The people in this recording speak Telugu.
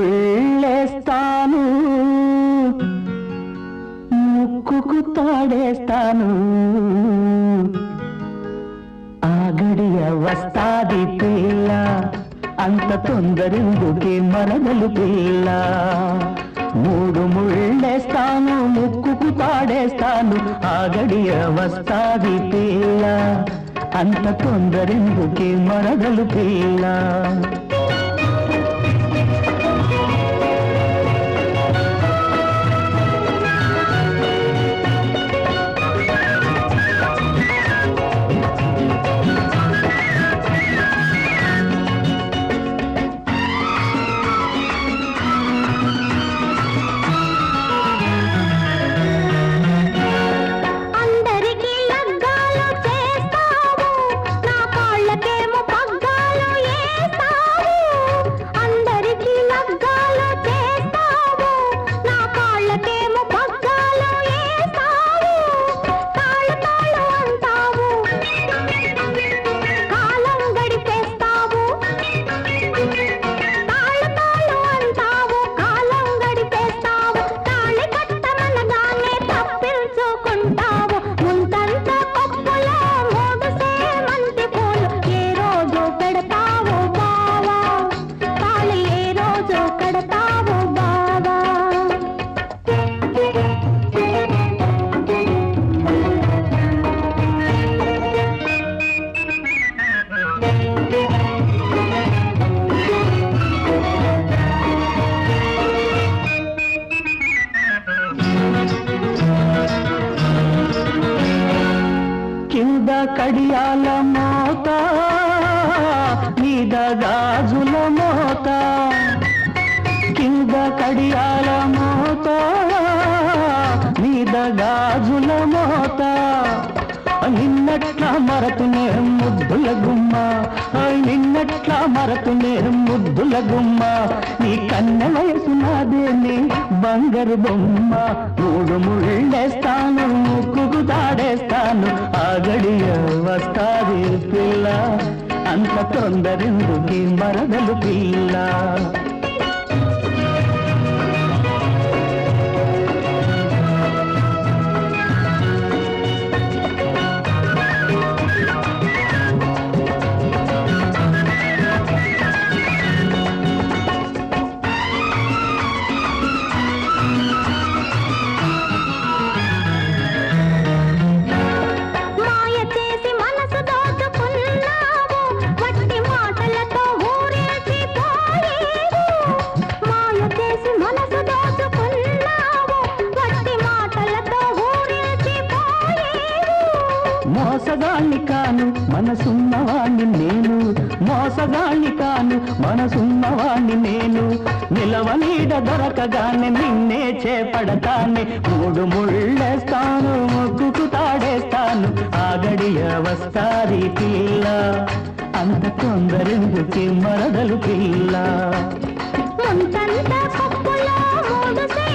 ఉళ్ళేస్తాను ముక్కుకు తాడేస్తాను. ఆగడియ వస్తాది పిల్ల అంత తొందరకి మరగలు పిల్ల. మూడు ముళ్ళేస్తాను ముక్కుకు తాడేస్తాను ఆ గడియ వస్తాది పిల్ల అంత తొందరకి మరగలు పిల్ల. కడియాల మోత మీద గాజుల మోత. కింద కడియాల మోత మీద గాజుల మోత. నిన్నట్ల మరతునే ముద్దుల గుమ్మ నిన్నట్ల మరతునే ముద్దుల గుమ్మ. నీ కన్న వయసు నాదేని బంగారు బొమ్మ మూడు ముళ్ళేస్తాను పడేస్తాను తాడేస్తాను ఆ గడియ వస్తాది పిల్ల. అంత తొందరెందుకి మరదలు పిల్ల? మోసగాణి కాను మనసున్నవాణ్ణి నేను. మోసగాణి కాను మనసున్నవాణ్ణి నేను. నిలవనీడ దొరకగానే నిన్నే చేపడతానే. మూడు ముళ్ళేస్తాను ముగ్గుకు తాడేస్తాను. ఆగడి వస్తాది పిల్ల. అంత తొందరెందుకే మరదలు పిల్ల? ముంతంతా మూడు